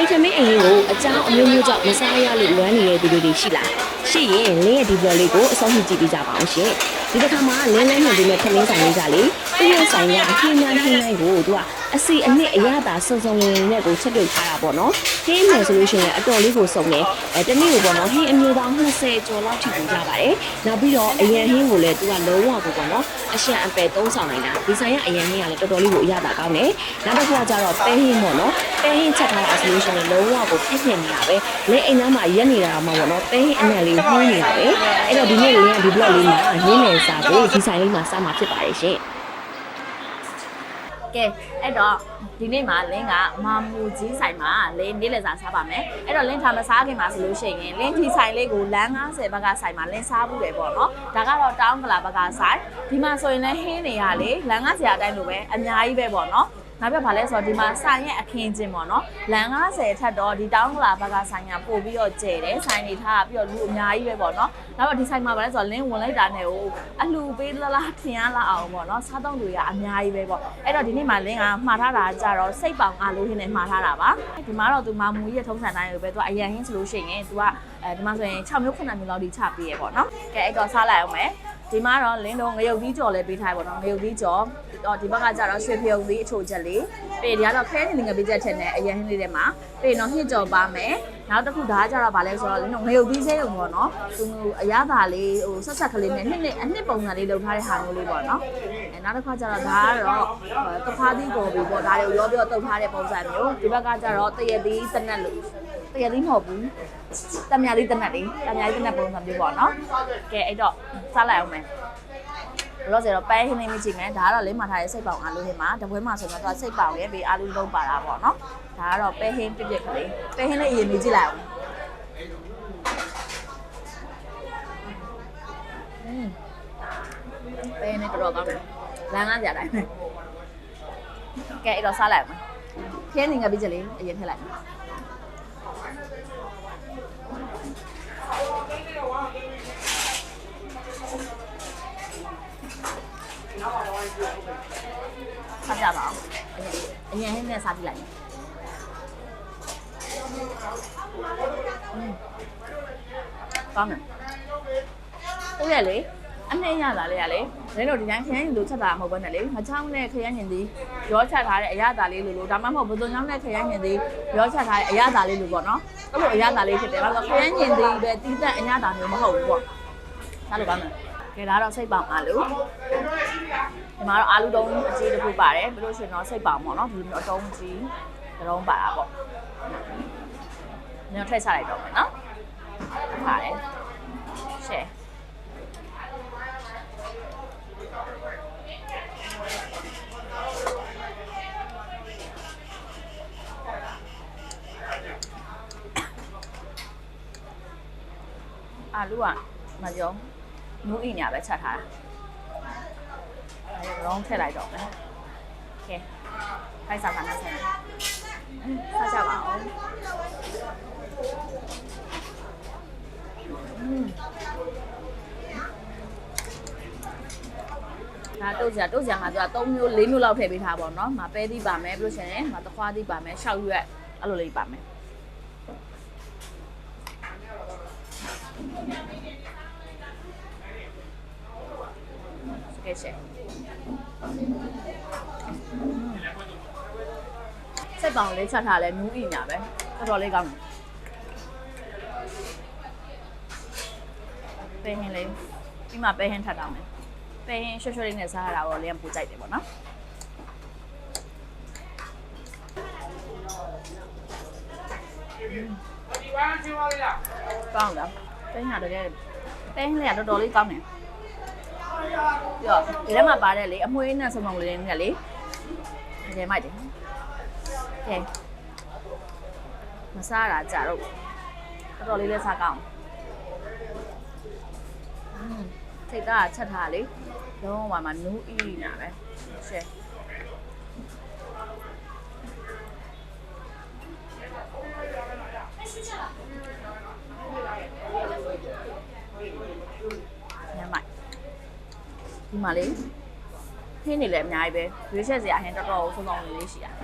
အိတ်ထမင်းအရင်ကိုအကြောင်းအမျိုးမျိုးကြောင့်မစားရလို့လွမ်းနေတဲ့သူတွေရှိလားရှိရင်လင်းရဲ့ဒီဗီဒီယိုလေးကိုအဆုံးထိကြည့်ပေးကြပါအောင်ရှင်ဒီတစ်ခါမှာလင်းလင်းညွှန်ပေးမဲ့ထမင်းဆိုင်လေးကြလေသူ့ရဲ့ဆိုင်ကဟင်းများဟင်းတိုင်းကိုသူက အစီအနှစ်အရသာစုံစုံလင်လင်နဲ့ကိုချက်ပြုတ်ထားတာပေါ့နော်ဟင်းမယ်ဆိုလို့ရှိရင်အတော်လေးကိုစုံတယ်အဲတနေ့ကိုပေါ့နော်ဟင်းအမျိုးပေါင်း20ကျော်လောက်ထိပူကြပါတယ်နောက်ပြီးတော့အရန်ဟင်းကိုလည်းသူကလုံးဝကိုပေါ့နော်အရှံအပယ်သုံးဆောင်နိုင်တာဒီဆိုင်ကအရန်ဟင်းကလည်းတော်တော်လေးကိုအရသာကောင်းတယ်နောက်တစ်ခုကကြတော့ပဲဟင်းပေါ့နော်ပဲဟင်းချက်ထားတာဆိုလို့ရှိရင်လုံးဝကိုဖြစ်ဖြစ်နေတာပဲလက်အိမ်သားမှာရက်နေတာမှပေါ့နော်ပဲဟင်းအနက်လေးနှင်းနေတာပဲအဲ့တော့ဒီနေ့လေးကဒီ blog လေးမှာရင်းနေစားကိုဒီဆိုင်လေးမှာစားမှာဖြစ်ပါတယ်ရှင် ကဲအဲ့တော့ဒီနေ့မှာလင်းကမာမူကြီးဆိုင်မှာလင်းနေ့လည်စာစားပါမယ်အဲ့တော့လင်းထားမစားခင်မှာဆိုလို့ရှိရင်လင်းဒီဆိုင်လေးကိုလမ်း90ဘက်ကဆိုင်မှာလင်းစားဘူးတယ်ပေါ့နော်ဒါကတော့တောင်းကလာဘက်ကဆိုင်ဒီမှာဆိုရင်လည်းဟင်းနေရလေလမ်း90အတိုင်းလိုပဲအများကြီးပဲပေါ့နော် နောက်ပြဘာလဲဆိုတော့ဒီမှာဆိုင်ရဲ့အခင်းချင်းပေါ့နော်လမ်း90ထက်တော့ဒီတောင်းကလာဘက်ကဆိုင်ကပို့ပြီးတော့ကျဲတယ်ဆိုင်နေထားပြီးတော့လူအများကြီးပဲပေါ့နော်နောက်တော့ဒီဆိုင်မှာဘာလဲဆိုတော့လင်းဝင်လိုက်တာနဲ့ဟိုအလှပေးလလားထင်ရလာအောင်ပေါ့နော်စားသုံးသူတွေကအများကြီးပဲပေါ့အဲ့တော့ဒီနေ့မှာလင်းကမှားထားတာကြတော့စိတ်ပေါင်အားလို့ဟင်းနဲ့မှားထားတာပါဒီမှာတော့သူမာမူကြီးရဲ့ထုံးစံတိုင်းလိုပဲသူကအရန်ဟင်းဆိုလို့ရှိရင်သူကအဲဒီမှာဆိုရင်6မျိုး9မျိုးလောက်ဒီချပေးရပေါ့နော်ကဲအဲ့တော့စားလိုက်အောင်မယ်ဒီမှာတော့လင်းတော့ငရုတ်သီးကြော်လည်းပေးထားပါတော့ငရုတ်သီးကြော် တော့ဒီဘက်ကကျတော့ရွှေပြုံသီးအချိုချက်လေးပြီးဒီကတော့ခဲနေငပေးချက်ချက်နဲ့အရင်ဟင်းလေးထဲမှာပြီးတော့ဟင်းကြော်ပါမယ်နောက်တစ်ခုဒါကကျတော့ဗာလဲဆိုတော့လင်းတော့ငရုတ်သီးစဲုံပေါ့နော်သူအရသာလေးဟိုဆက်ဆက်ကလေးနဲ့နှစ်နှစ်အနှစ်ပုံစံလေးလုပ်ထားတဲ့ဟာမျိုးလေးပေါ့နော်အဲနောက်တစ်ခါကျတော့ဒါကတော့ကဖားသီးပေါ်ပြီပေါ့ဒါတွေကိုရောပြောတုတ်ထားတဲ့ပုံစံမျိုးဒီဘက်ကကျတော့တရသီးတနက်လို့တရသီးမဟုတ်ဘူးတမယာလေးတနက်လေးတမယာလေးတနက်ပုံစံမျိုးပေါ့နော်ကဲအဲ့တော့စားလိုက်အောင်မယ် လို့ဆိုတော့ပဲဟင်းလေးမြချိမယ်ဒါကတော့လေးမှထားတဲ့စိတ်ပေါင်အာလူဟင်းမှာတပွဲမှာဆိုတော့သူကစိတ်ပေါင်ရဲ့ဘေးအာလူလုံးပါတာပေါ့နော်ဒါကတော့ပဲဟင်းပြစ်ပြစ်ကလေးပဲဟင်းလေးအရင်မြကြည့်လိုက်အောင်อืมပဲဟင်းလေးတော်တော်ကောင်းတယ်လမ်းကားကြတိုင်းပဲကဲအဲ့တော့စားလိုက်အောင်ခင်းနေငါပြီးကြလေအရင်ထည့်လိုက် စားကြပါအောင်အရင်ဟင်းနဲ့စားကြည့်လိုက်မယ်อืมကောင်းတယ်ဟုတ်ရဲ့လေအနှဲ့ရလာလေရလေနင်တို့ဒီတိုင်းခရမ်းရင်လိုချက်တာမဟုတ်ဘဲနဲ့လေမချောင်းနဲ့ခရမ်းရင်ဒီရောချက်ထားတဲ့အရသာလေးလိုလိုဒါမှမဟုတ်ဘုံချောင်းနဲ့ခရမ်းရင်ဒီရောချက်ထားတဲ့အရသာလေးလိုပေါ့နော်အဲ့လိုအရသာလေးဖြစ်တယ်ဘာလို့ခရမ်းရင်ဒီပဲတီးသက်အရသာမျိုးမဟုတ်ဘူးပေါ့ဒါလိုပါမယ်ကဲဒါတော့စိတ်ပေါင်အားလို့ ဒီမှာတော့အာလူတုံးအကြီးတစ်ခုပါတယ်ပြီးလို့ရှိရင်တော့စိတ်ပေါင်ပေါ့နော်ဒီလိုမျိုးအတုံးကြီးတစ်လုံးပါတာပေါ့ညထည့်ချလိုက်တော့မယ်နော်ပါတယ်ရှယ်အာလူကမပြောနူးအိညာပဲချက်ထားတာ အဲတော့ထည့်လိုက်တော့မယ်ကဲခိုက်စားတာနဲ့ဆက်စားကြပါဦးဒါတုတ်စရာတုတ်စရာမှာသူက3မျိုး4မျိုးလောက်ထည့်ပေးထားပါတော့เนาะမပဲသီးပါမယ်ပြီးလို့ရှိရင်မတခွားသီးပါမယ်ရှောက်ရွက်အဲ့လိုလေးပါမယ်ကဲရှယ် စက်ပောင်လေးချက်ထားလဲနူးအိညာပဲတော်တော်လေးကောင်းတယ်ပဲဟင်းလေးပြီးမှပဲဟင်းထပ်တော့မယ်ပဲဟင်းရွှွှွှလေးနဲ့စားရတာတော့လေးကပူကြိုက်တယ်ပေါ့နော်ကောင်းလားပဲဟင်းကတကယ်ပဲဟင်းလေးကတော်တော်လေးကောင်းတယ် ပြီးတော့ဒီထဲမှာပါတဲ့လေအမွှေးနဲ့စုံစုံလေးနဲ့လေတကယ်မိုက်တယ်ကဲမစားတာကြတော့တော်တော်လေးလဲစားကောင်းอืมစိတ်သားချက်ထားလေလုံးဝမှာနူးအီနာပဲရှယ် ဒီမှာလေဟင်းတွေလည်းအများကြီးပဲရွေးချက်စရာဟင်းတော်တော်ဆုံးဆောင်လေးရှိရတယ်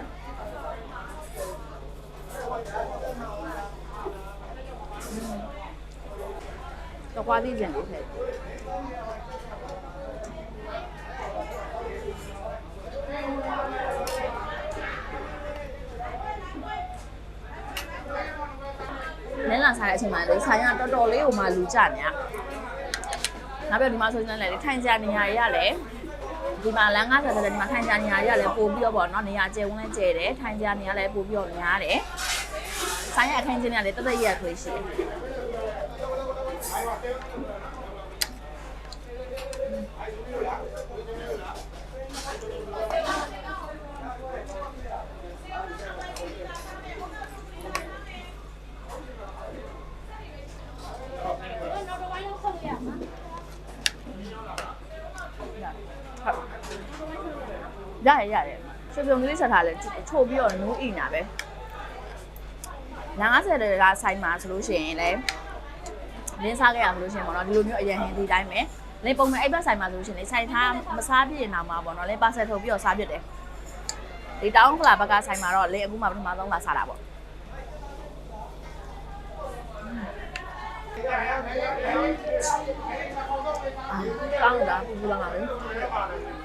တော့ွားသေးကြတယ်ဟုတ်တယ်လဲလာစားတဲ့အချိန်မှာလေဆိုင်ကတော်တော်လေးဟိုမှာလူကြနေอ่ะ နောက်ပြီးဒီမှာဆိုရင်လည်းထိုင်ကြနေရရရတယ်ဒီမှာလမ်း90ဆိုတဲ့ဒီမှာထိုင်ကြနေရရလည်းပို့ပြီးတော့ပေါ့နော်နေရာကျဲဝန်းလဲကျဲတယ်ထိုင်ကြနေရလည်းပို့ပြီးတော့များတယ်ဆိုင်ရအခန်းချင်းကလည်းတသက်ရက်ခွေးရှိတယ် ရတယ်ရတယ်ရွှေပြုံလေးဆက်ထားလဲချို့ပြီးတော့နူးအိနာပဲနာ90တဲ့ကဆိုင်မှာဆိုလို့ရှိရင်လည်းလင်းစားခဲ့ရဆိုလို့ရှိရင်ပေါ့နော်ဒီလိုမျိုးအရင်ဟင်းဒီတိုင်းပဲလင်းပုံမှန်အိပ်ဘက်ဆိုင်မှာဆိုလို့ရှိရင်လေဆိုင်ထားမစားပြည့်ရင်တော့မှာပေါ့နော်လင်းပါဆက်ထုတ်ပြီးတော့စားပြစ်တယ်ဒီတောင်းကလာဘက်ကဆိုင်မှာတော့လင်းအခုမှပထမဆုံးလာစားတာပေါ့ကောင်းတာဘူးလားငါလေ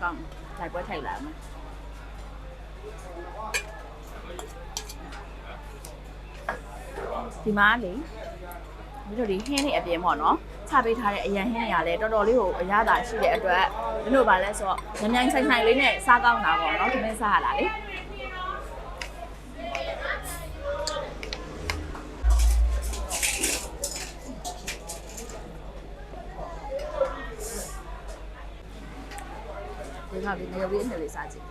con thầy có thầy lợn thì má đi bây giờ đi hen thì em về mòn nó မှာဒီမှာလေဒီလိုဒီဟင်းတွေအပြင်ပေါ့နော်ချပေးထားတဲ့အရန်ဟင်းတွေကလည်းတော်တော်လေးကိုအရသာရှိတဲ့အတွက်ဒီလိုပါလဲဆိုတော့ညညဆိုင်ဆိုင်လေးနဲ့စားကောင်းတာပေါ့နော်ဒီနေ့စားရတာလေဒီကပြီးနေရုပ်လေးအနှစ်လေးစားကြည့်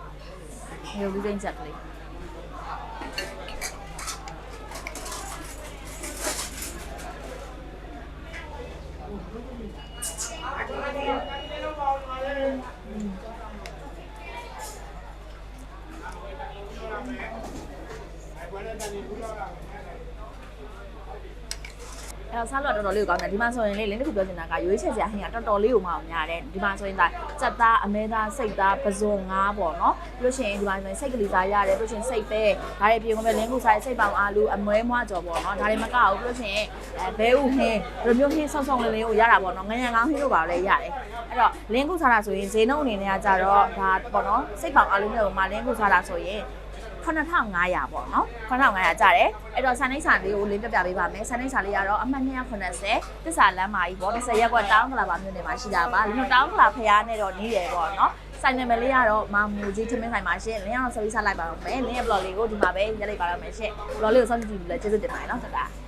နေရုပ်လေးစိမ့်ချက်ကလေး Thank you. အဲ့တော့စားလို့တော်တော်လေးကိုကောင်းတယ်ဒီမှာဆိုရင်လေလင်းတစ်ခုပြောချင်တာကရွေးချယ်စရာဟင်းကတော်တော်လေးကိုမအောင်များတယ်ဒီမှာဆိုရင်ဒါစက်သားအမဲသားစိတ်သားပဇွန်ငါးပေါ့နော်ပြီးလို့ရှိရင်ဒီမှာဆိုရင်စိတ်ကလေးစားရတယ်ပြီးလို့ရှိရင်စိတ်ပဲဒါတွေပြင်ကုန်ပဲလင်းခုစားစိတ်ပောင်အာလူအမွဲမွားကြော်ပေါ့နော်ဒါတွေမကဘူးပြီးလို့ရှိရင်အဲဘဲဥဟင်းဒီလိုမျိုးဟင်းဆောင်းဆောင်းလေးလေးကိုရတာပေါ့နော်ငရံကောင်းဟင်းတို့ပါလည်းရတယ်အဲ့တော့လင်းခုစားတာဆိုရင်ဈေးနှုန်းအနေနဲ့ကကြတော့ဒါပေါ့နော်စိတ်ပောင်အာလူနဲ့ဟိုမှာလင်းခုစားတာဆိုရင် 9500ပေါ့နော်9500ကျတယ်အဲ့တော့ဆန်နှိမ့်စာလေးကိုလင်းပြပြပေးပါမယ်ဆန်နှိမ့်စာလေးကတော့အမှတ်290တစ္ဆာလမ်းမာကြီးပေါ့30ရက်ကွက်တောင်းကလာပါမြို့နယ်မှာရှိတာပါလင်းတောင်းကလာဖရားနဲ့တော့နေတယ်ပေါ့နော်ဆိုင်နာမည်လေးကတော့မာမူကြီးထမင်းဆိုင်မှာရှင်လင်းအောင်ဆက်ပြီးဆက်လိုက်ပါတော့မယ်လင်းရဲ့ blog လေးကိုဒီမှာပဲရက်လိုက်ပါတော့မယ်ရှင် blog လေးကိုစောင့်ကြည့်ကြည့်လို့လည်းကျေးဇူးတင်ပါတယ်နော်တတား